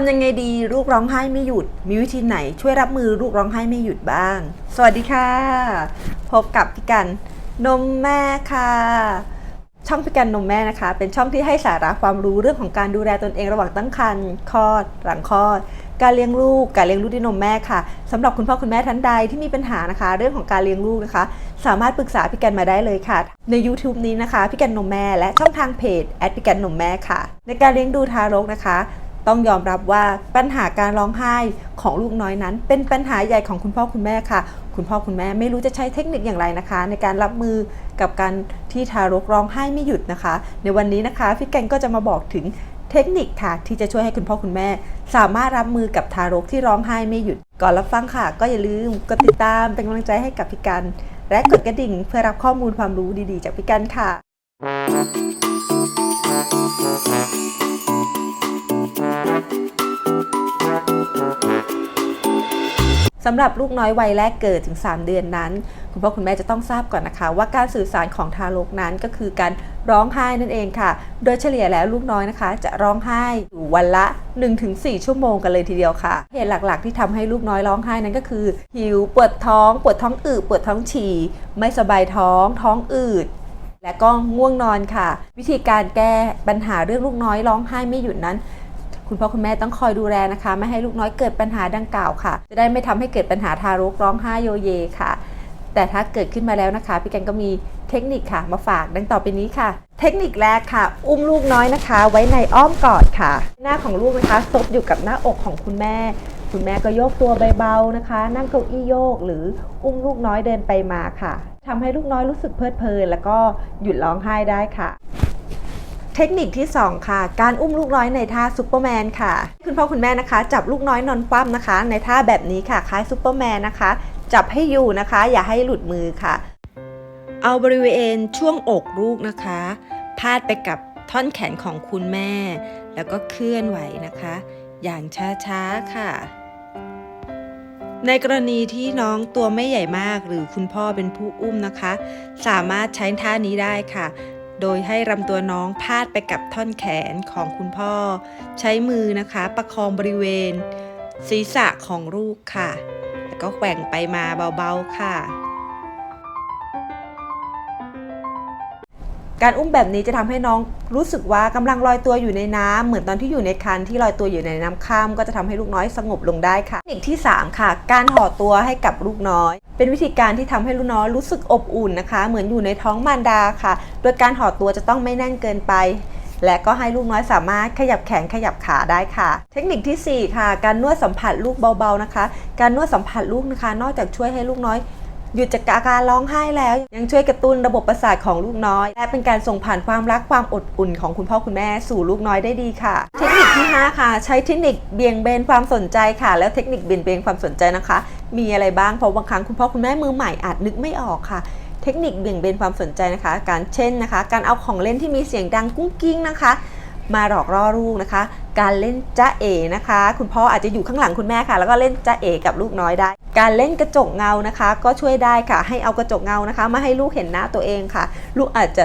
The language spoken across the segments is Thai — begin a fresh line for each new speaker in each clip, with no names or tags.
ทำยังไงดีลูกร้องไห้ไม่หยุด มีวิธีไหนช่วยรับมือลูกร้องไห้ไม่หยุดบ้าง สวัสดีค่ะ พบกับพี่กันนมแม่ค่ะ ช่องพี่กันนมแม่นะคะ เป็นช่องที่ให้สาระความรู้เรื่องของการดูแลตนเองระหว่างตั้งครรภ์คลอด หลังคลอด การเลี้ยงลูก การเลี้ยงลูกด้วยนมแม่ค่ะสำหรับคุณพ่อคุณแม่ท่านใดที่มีปัญหานะคะ เรื่องของการเลี้ยงลูกนะคะ สามารถปรึกษาพี่กันมาได้เลยค่ะ ใน YouTube นี้นะคะพี่กันนมแม่ และช่องทางเพจแอดพี่กันนมแม่ค่ะ ในการเลี้ยงดูทารกนะคะ ต้องยอมรับว่าปัญหาการร้องไห้ของลูกน้อยนั้น เป็นปัญหาใหญ่ของคุณพ่อคุณแม่ค่ะ คุณพ่อคุณแม่ไม่รู้จะใช้เทคนิคอย่างไรนะคะ ในการรับมือกับการที่ทารกร้องไห้ไม่หยุดนะคะ ในวันนี้นะคะพี่แกงก็จะมาบอกถึงเทคนิคค่ะ ที่จะช่วยให้คุณพ่อคุณแม่ สามารถรับมือกับทารกที่ร้องไห้ไม่หยุด ก่อนรับฟังค่ะ ก็อย่าลืมกดติดตามเป็นกำลังใจให้กับพี่กัน และกดกระดิ่งเพื่อรับข้อมูลความรู้ดีๆ จากพี่กันค่ะ สำหรับลูกน้อยวัยแรกเกิดถึง 3 เดือนนั้น คุณพ่อคุณแม่จะต้องทราบก่อนนะคะ ว่าการสื่อสารของทารกนั้นก็คือการร้องไห้นั่นเองค่ะ โดยเฉลี่ยแล้วลูกน้อยนะคะ จะร้องไห้อยู่วันละ 1-4 ชั่วโมงกันเลยทีเดียวค่ะ เหตุหลักๆ ที่ทำให้ลูกน้อยร้องไห้นั้นก็คือ หิว ปวดท้อง ปวดท้องอืดปวดท้องฉี่ ไม่สบายท้อง ท้องอืดและก็ง่วงนอนค่ะ วิธีการแก้ปัญหาเรื่องลูกน้อยร้องไห้ไม่หยุดนั้น คุณพ่อคุณแม่ต้องคอยดูแลนะคะ ไม่ให้ลูกน้อยเกิดปัญหาดังกล่าวค่ะ จะได้ไม่ทำให้เกิดปัญหาทารกร้องไห้โยเยค่ะ แต่ถ้าเกิดขึ้นมาแล้วนะคะ พี่แกงก็มีเทคนิคค่ะ มาฝากดังต่อไปนี้ค่ะ เทคนิคแรกค่ะ อุ้มลูกน้อยนะคะ ไว้ในอ้อมกอดค่ะ หน้าของลูกนะคะซบอยู่กับหน้าอกของคุณแม่ คุณแม่ก็โยกตัวเบาๆนะคะ นั่งเก้าอี้โยก หรืออุ้มลูกน้อยเดินไปมาค่ะทำให้ลูกน้อยรู้สึกเพลิดเพลิน แล้วก็หยุดร้องไห้ได้ค่ะ เทคนิคที่ 2 ค่ะ การอุ้มลูกน้อยในท่าซูเปอร์แมนค่ะ คุณพ่อคุณแม่นะคะ จับลูกน้อยนอนคว่ำนะคะ ในท่าแบบนี้ค่ะ คล้ายซูเปอร์แมนนะคะ จับให้อยู่นะคะ อย่าให้หลุดมือค่ะ เอาบริเวณช่วงอกลูกนะคะ พาดไปกับท่อนแขนของคุณแม่ แล้วก็เคลื่อนไหวนะคะ อย่างช้าๆค่ะ ในกรณีที่น้องตัวไม่ใหญ่มากหรือคุณพ่อเป็นผู้อุ้มนะคะ สามารถใช้ท่านี้ได้ค่ะ โดยให้รำตัวน้องพาดไปกับท่อนแขนของคุณพ่อ ใช้มือนะคะประคองบริเวณ ศีรษะของลูกค่ะ แล้วก็แกว่งไปมาเบาๆค่ะ การอุ้มแบบนี้จะทำให้น้องรู้สึกว่ากำลังลอยตัวอยู่ในน้ำเหมือนตอนที่อยู่ในคันที่ลอยตัวอยู่ในน้ำข้ามก็จะทำให้ลูกน้อยสงบลงได้ค่ะเทคนิคที่ 3 ค่ะ การห่อตัวให้กับลูกน้อย เป็นวิธีการที่ทำให้ลูกน้อยรู้สึกอบอุ่นนะคะ เหมือนอยู่ในท้องมารดาค่ะ โดยการห่อตัวจะต้องไม่แน่นเกินไปและก็ให้ลูกน้อยสามารถขยับแขนขยับขาได้ค่ะ เทคนิคทีสี่4 ค่ะ การนวดสัมผัสลูกเบาๆนะคะ การนวดสัมผัสลูกนะคะ นอกจากช่วยให้ลูกน้อย หยุดจากอาการร้องไห้แล้ว ยังช่วยกระตุ้นระบบประสาทของลูกน้อย และเป็นการส่งผ่านความรักความอดอุ่นของคุณพ่อคุณแม่สู่ลูกน้อยได้ดีค่ะ เทคนิคที่ 5 ค่ะ ใช้เทคนิคเบี่ยงเบนความสนใจค่ะ แล้วเทคนิคเบี่ยงเบนความสนใจนะคะ มีอะไรบ้างเพราะบางครั้งคุณพ่อคุณแม่มือใหม่อาจนึกไม่ออกค่ะเทคนิคเบี่ยงเบนความสนใจนะคะ การเช่นนะคะ การเอาของเล่นที่มีเสียงดังกุ้งกิ้งนะคะ มาหลอกล่อลูกนะคะ การเล่นจ้าเอนะคะ คุณพ่ออาจจะอยู่ข้างหลังคุณแม่ค่ะ แล้วก็เล่นจ้าเอกับลูกน้อยได้ การเล่นกระจกเงานะคะ ก็ช่วยได้ค่ะ ให้เอากระจกเงานะคะ มาให้ลูกเห็นหน้าตัวเองค่ะ ลูกอาจจะ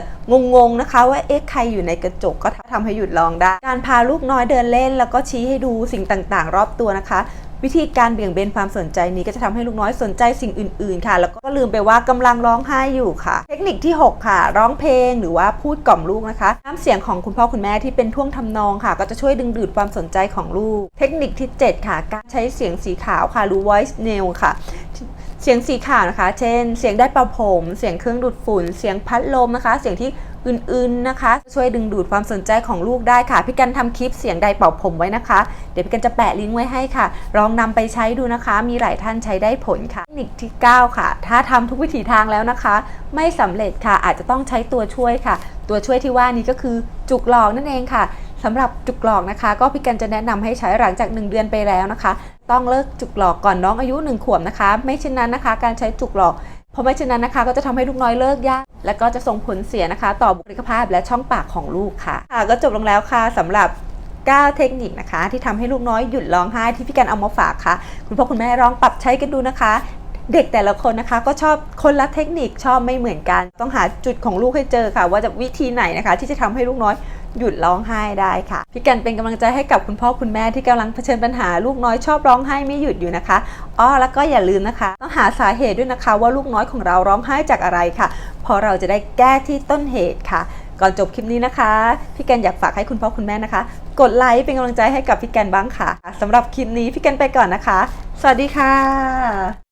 งงๆนะคะ ว่าเอ๊ะใครอยู่ในกระจกก็ทำให้หยุดลองได้ การพาลูกน้อยเดินเล่น แล้วก็ชี้ให้ดูสิ่งต่างๆ รอบตัวนะคะ วิธีการเบี่ยงเบนความสนใจนี้ก็จะทำให้ลูกน้อยสนใจสิ่งอื่น ๆ ค่ะ แล้วก็ลืมไปว่ากำลังร้องไห้อยู่ค่ะ เทคนิคที่ 6 ค่ะ ร้องเพลงหรือว่าพูดกล่อมลูกนะคะน้ำเสียงของคุณพ่อคุณแม่ที่เป็นท่วงทำนองค่ะ ก็จะช่วยดึงดูดความสนใจของลูก เทคนิคที่ 7 ค่ะ การใช้เสียงสีขาวค่ะหรือ voice nail ค่ะเสียงสีขาวนะคะ เช่น เสียงได้เป่าผม เสียงเครื่องดูดฝุ่น เสียงพัดลมนะคะ เสียงที่ อื่นๆนะคะ ช่วยดึงดูดความสนใจของลูกได้ค่ะ พี่กันทำคลิปเสียงใดเป่าผมไว้นะคะ เดี๋ยวพี่กันจะแปะลิงก์ไว้ให้ค่ะ ลองนำไปใช้ดูนะคะ มีหลายท่านใช้ได้ผลค่ะเทคนิคที่ 9 ค่ะ ถ้าทำทุกวิถีทางแล้วนะคะ ไม่สำเร็จค่ะ อาจจะต้องใช้ตัวช่วยค่ะ ตัวช่วยที่ว่านี้ก็คือจุกหลอกนั่นเองค่ะสำหรับจุกหลอกนะคะ ก็พี่กันจะแนะนำให้ใช้หลังจาก 1 เดือนไปแล้วนะคะ ต้องเลิกจุกหลอกก่อนน้องอายุ 1 ขวบนะคะ ไม่เช่นนั้นนะคะ การใช้จุกหลอก เพราะไม่เช่นนั้นนะคะ ก็จะทำให้ลูกน้อยเลิกยาก และก็จะส่งผลเสียนะคะ ต่อบุคลิกภาพและช่องปากของลูกค่ะค่ะก็จบลงแล้วค่ะสำหรับ9เทคนิคนะคะ ที่ทำให้ลูกน้อยหยุดร้องไห้ที่พี่กันเอามาฝากค่ะ คุณพ่อคุณแม่ลองปรับใช้กันดูนะคะ เด็กแต่ละคนนะคะ ก็ชอบคนละเทคนิคชอบไม่เหมือนกัน ต้องหาจุดของลูกให้เจอค่ะ ว่าจะวิธีไหนนะคะ ที่จะทำให้ลูกน้อย หยุดร้องไห้ได้ค่ะ พี่กันเป็นกำลังใจให้กับคุณพ่อคุณแม่ที่กำลังเผชิญปัญหาลูกน้อยชอบร้องไห้ไม่หยุดอยู่นะคะอ้อแล้วก็อย่าลืมนะคะต้องหาสาเหตุด้วยนะคะ ว่าลูกน้อยของเราร้องไห้จากอะไรค่ะพราะเราจะได้แก้ที่ต้นเหตุค่ะ ก่อนจบคลิปนี้นะคะ พี่แกนอยากฝากให้คุณพ่อคุณแม่นะคะ กดไลค์เป็นกำลังใจให้กับพี่แกนบ้างค่ะสำหรับคลิปนี้พี่แกนไปก่อนนะคะ สวัสดีค่ะ